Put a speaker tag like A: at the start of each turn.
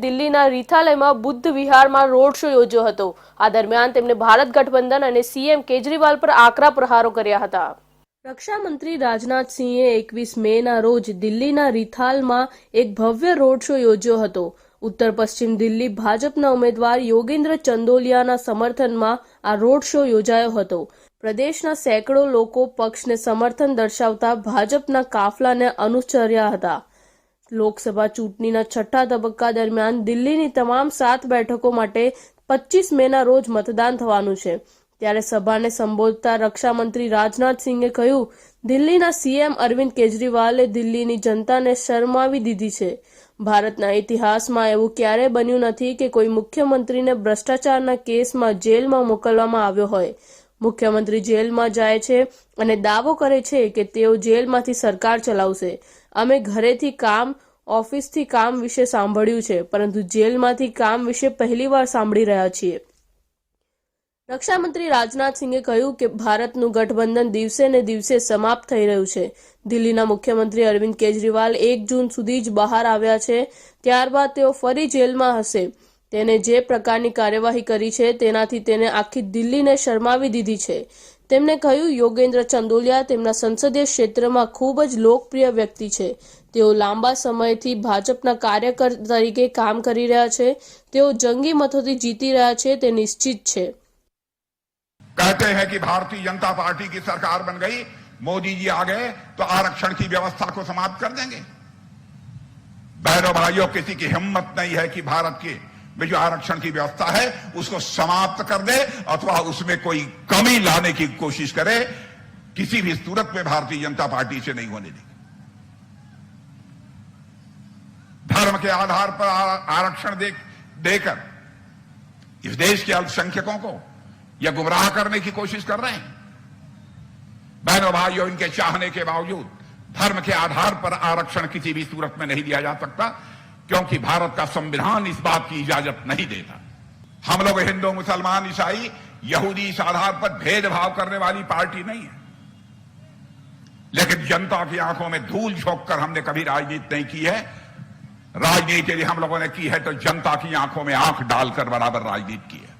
A: દિલ્હીના રીથાલયમાં બુદ્ધ વિહારમાં રોડ શો યોજ્યો હતો. આ દરમિયાન તેમણે ભારત ગઠબંધન અને સીએમ કેજરીવાલ પર આકરા પ્રહારો કર્યા હતા. રક્ષામંત્રી રાજનાથસિંહે એકવીસ મેના રોજ દિલ્હીના રીથાલમાં એક ભવ્ય રોડ શો યોજ્યો હતો. ઉત્તર પશ્ચિમ દિલ્હી ભાજપના ઉમેદવાર યોગેન્દ્ર ચંદોલિયાના સમર્થનમાં આ રોડ શો યોજાયો હતો. પ્રદેશના સેંકડો લોકો પક્ષને સમર્થન દર્શાવતા ભાજપના કાફલાને અનુસર્યા હતા. લોકસભા ચૂંટણીના છઠ્ઠા તબક્કા દરમિયાન દિલ્હીની તમામ સાત બેઠકો માટે પચીસ મેના રોજ મતદાન થવાનું છે. ત્યારે સભાને સંબોધતા રક્ષામંત્રી રાજનાથસિંહે કહ્યું, દિલ્હીના સીએમ અરવિંદ કેજરીવાલે દિલ્હીની જનતાને શરમાવી દીધી છે. ભારતના ઇતિહાસમાં એવું ક્યારેય બન્યું નથી કે કોઈ મુખ્યમંત્રીને ભ્રષ્ટાચારના કેસમાં જેલમાં મોકલવામાં આવ્યો હોય. મુખ્યમંત્રી જેલમાં જાય છે અને દાવો કરે છે કે તેઓ જેલમાંથી સરકાર ચલાવશે. અમે ઘરેથી કામ ઓફિસથી કામ વિશે સાંભળ્યું છે, પરંતુ જેલમાંથી કામ વિશે પહેલીવાર સાંભળી રહ્યા છીએ. રક્ષામંત્રી રાજનાથસિંહે કહ્યું કે ભારતનું ગઠબંધન દિવસે ને દિવસે સમાપ્ત થઈ રહ્યું છે. દિલ્હીના મુખ્યમંત્રી અરવિંદ કેજરીવાલ એક જૂન સુધી જ બહાર આવ્યા છે, ત્યારબાદ તેઓ ફરી જેલમાં હશે. તેને જે પ્રકારની કાર્યવાહી કરી છે, તેનાથી તેને આખી દિલ્હીને શરમાવી દીધી છે. તેમણે કહ્યું યોગેન્દ્ર ચંદોલિયા તેમના સંસદીય ક્ષેત્રમાં ખૂબ જ લોકપ્રિય વ્યક્તિ છે તેઓ લાંબા સમયથી ભાજપના કાર્યકર તરીકે કામ કરી રહ્યા છે તેઓ જંગી મતોથી જીતી રહ્યા છે તે નિશ્ચિત છે
B: कहते हैं कि भारतीय जनता पार्टी की सरकार बन गई मोदी जी आ गए तो आरक्षण की व्यवस्था को समाप्त कर देंगे बहनों भाइयों किसी की हिम्मत नहीं है कि भारत के में जो आरक्षण की व्यवस्था है उसको समाप्त कर दे अथवा उसमें कोई कमी लाने की कोशिश करे किसी भी सूरत में भारतीय जनता पार्टी से नहीं होने देगी। धर्म के आधार पर आरक्षण दे, देकर इस देश के अल्पसंख्यकों को यह गुमराह करने की कोशिश कर रहे हैं। बहनों भाइयों इनके चाहने के बावजूद धर्म के आधार पर आरक्षण किसी भी सूरत में नहीं दिया जा सकता। क्योंकि भारत का संविधान इस बात की इजाज़त नहीं देता। हम लोग हिंदू, मुसलमान, ईसाई, यहूदी इस आधार पर भेदभाव करने वाली पार्टी नहीं है। लेकिन जनता की आँखों में धूल झोंक कर हमने कभी राजनीति नहीं की है। राजनीति यदि हम लोगों ने की है तो जनता की आँखों में आँख डालकर बराबर राजनीति की है।